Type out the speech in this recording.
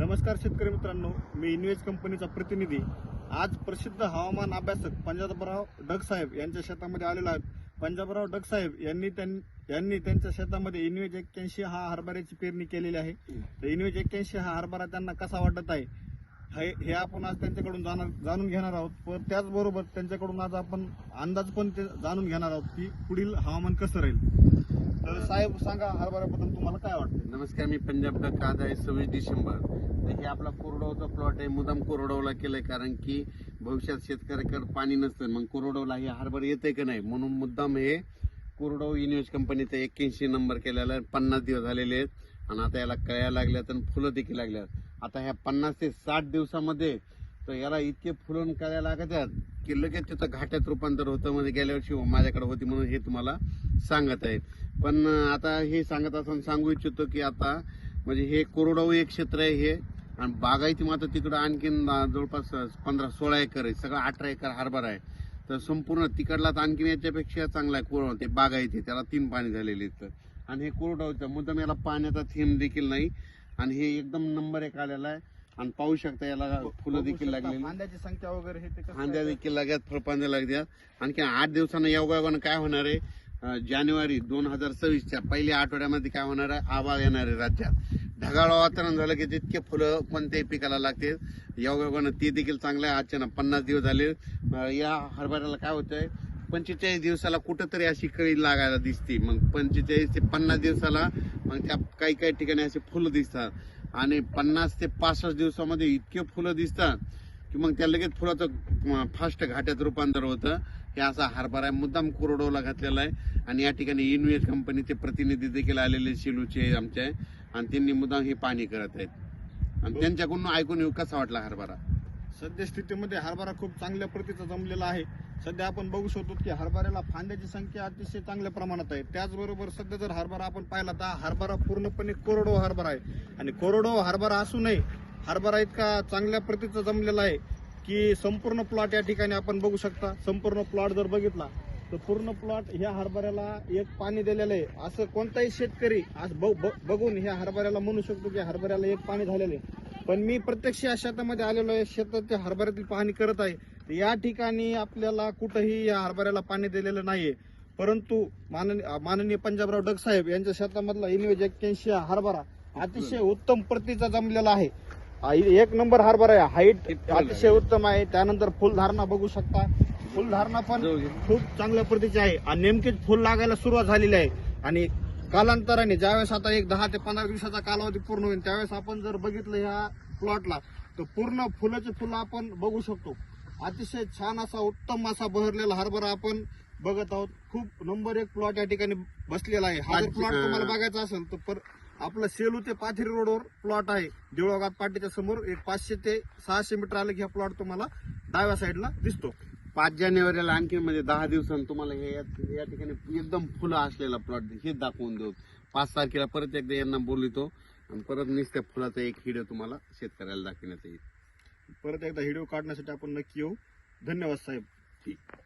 नमस्कार शेतकरी मित्रांनो मी इन्वेज कंपनीचा प्रतिनिधी आज प्रसिद्ध हवामान अभ्यासक पंजाबराव डगसाहेब यांच्या शेतामध्ये आलेलो आहे. पंजाबराव डगसाहेब यांनी त्यां- यांनी त्यांच्या शेतामध्ये इन्वेज एक्क्याऐंशी हा हरभऱ्याची पेरणी केलेली आहे. तर इन्वेज एक्क्याऐंशी हा हरभरा त्यांना कसा वाटत आहे? हे हे आपण आज त्यांच्याकडून जाणार जाणून घेणार आहोत. पण त्याचबरोबर त्यांच्याकडून आज आपण अंदाज पण ते जाणून घेणार आहोत की पुढील हवामान कसं राहील. तर साहेब सांगा हरभऱ्याबद्दल तुम्हाला काय वाटतं नमस्कार मी पंजाब डक आहे सव्वीस डिसेंबर. तर हे आपला कोरडवाचा प्लॉट आहे. मुदाम कोरडवला केलाय कारण की भविष्यात शेतकऱ्याकडे पाणी नसतं. मग कोरडवला हे हरभर येते का नाही? म्हणून मुद्दाम हे कोरडव इन्व्हेस्ट कंपनीचा एक्क्याऐंशी नंबर केलेला आहे. पन्नास दिवस झालेले आहेत. आणि आता याला कळ्या लागल्यात आणि फुलं देखील लागल्यात. आता ह्या पन्नास ते साठ दिवसामध्ये तर याला इतके फुलं कळ्या लागतात की लगेच त्याचं घाट्यात रूपांतर होतं. म्हणजे गेल्या वर्षी माझ्याकडे होती म्हणून हे तुम्हाला सांगत आहेत. पण आता हे सांगत असताना सांगू इच्छितो की आता म्हणजे हे कोरडवाहू एक क्षेत्र आहे हे. आणि बागायती मात्र तिकडं आणखीन जवळपास पंधरा सोळा एकर आहे. सगळं अठरा एकर हरभरा आहे. तर संपूर्ण तिकडला तर आणखीन याच्यापेक्षा चांगला आहे कोरड ते बागायती त्याला तीन पाणी झालेले आहेत. आणि हे कोरडवाहूचं मुद्दाम याला पाण्याचा थेंब देखील नाही. आणि हे एकदम नंबर एक आलेला आहे. आणि पाहू शकता याला फुलं देखील लागलेली. फांद्याची संख्या वगैरे हे आहे? देखील लागतात फळफांद्या लागतात आणखी आठ दिवसानं योगायोगानं काय होणार आहे? जानेवारी दोन हजार सव्वीसच्या पहिल्या आठवड्यामध्ये काय होणार आहे? आभाळ येणार आहे राज्यात. ढगाळ वातावरण झालं की तितके फुलं कोणत्याही पिकाला लागते योगायोगानं ते देखील चांगलं आहे. आजच्या पन्नास दिवस झाले. या हरभऱ्याला काय होतंय? पंचेचाळीस दिवसाला कुठंतरी अशी कळी लागायला दिसते. मग पंचेचाळीस ते पन्नास दिवसाला मग त्या काही काही ठिकाणी असे फुलं दिसतात. आणि पन्नास ते पासष्ट दिवसामध्ये इतके फुलं दिसतात की मग त्या लगेच फुलाचं फास्ट घाट्यात रूपांतर होतं. हे असा हरभरा आहे. मुद्दाम कोरडोला घातलेला आहे. आणि या ठिकाणी इन्व्हेस्ट कंपनीचे प्रतिनिधी देखील आलेले शिलूचे आमचे. आणि त्यांनी मुद्दाम हे पाणी करत आहेत. आणि त्यांच्याकडून ऐकून येऊ कसा वाटला हरभरा? सध्या स्थितीमध्ये हरभरा खूप चांगल्या प्रतीचा जमलेला आहे. सध्या आपण बघू शकतो की हरभऱ्याला फांद्याची संख्या अतिशय चांगल्या प्रमाणात आहे. त्याचबरोबर सध्या जर हरभरा आपण पाहिला तर हा हरभरा पूर्णपणे कोरडो हरभरा आहे. आणि कोरडो हरभरा असूनही हरभरा इतका चांगल्या प्रतीचा जमलेला आहे. की संपूर्ण प्लॉट या ठिकाणी आपण बघू शकता. संपूर्ण प्लॉट जर बघितला तर पूर्ण प्लॉट ह्या हरभऱ्याला एक पाणी दिलेलं आहे. असं कोणताही शेतकरी आज ब- बघून ह्या हरभऱ्याला म्हणू शकतो की हरभऱ्याला एक पाणी झालेलं आहे. पण मी प्रत्यक्ष या शेतामध्ये आलेलो आहे. शेतात हरभऱ्यातील पाहणी करत आहे. या ठिकाणी आपल्याला कुठंही या हरभऱ्याला पाणी दिलेलं नाहीये. परंतु माननीय माननीय पंजाबराव डग साहेब यांच्या शेतामधला इनवेज एक्क्याऐंशी हरभरा अतिशय उत्तम प्रतीचा जमलेला आहे. एक नंबर हरभरा आहे. हाईट अतिशय उत्तम आहे. त्यानंतर फुलधारणा बघू शकता. फुलधारणा पण. खूप चांगल्या प्रतीची आहे. आणि नेमकीच फुल लागायला सुरुवात झालेली आहे. आणि कालांतराने ज्यावेळेस आता एक दहा ते पंधरा दिवसाचा कालावधी पूर्ण होईल त्यावेळेस आपण जर बघितलं ह्या प्लॉटला तर पूर्ण फुलाचे फुलं आपण बघू शकतो. अतिशय छान असा उत्तम असा बहरलेला हरभरा आपण बघत आहोत. खूप नंबर एक प्लॉट या ठिकाणी बसलेला आहे. हा जर प्लॉट तुम्हाला बघायचा असेल तर आपलं सेलू ते पाथरी रोडवर प्लॉट आहे. देवळगात पाटीच्या समोर एक पाचशे ते सहाशे मीटर आलं की हा प्लॉट तुम्हाला डाव्या साईडला दिसतो. पाच जानेवारीला आणखी म्हणजे दहा दिवसांनी तुम्हाला हे या- या ठिकाणी एकदम फुलं असलेला प्लॉट हे दाखवून देऊ. पाच तारखेला परत एकदा यांना बोलवतो आणि परत नुसत्या फुलाचा एक व्हिडिओ तुम्हाला शेतकऱ्याला दाखवण्यात येईल. परत एकदा व्हिडिओ काढण्यासाठी आपण नक्की येऊ. धन्यवाद साहेब.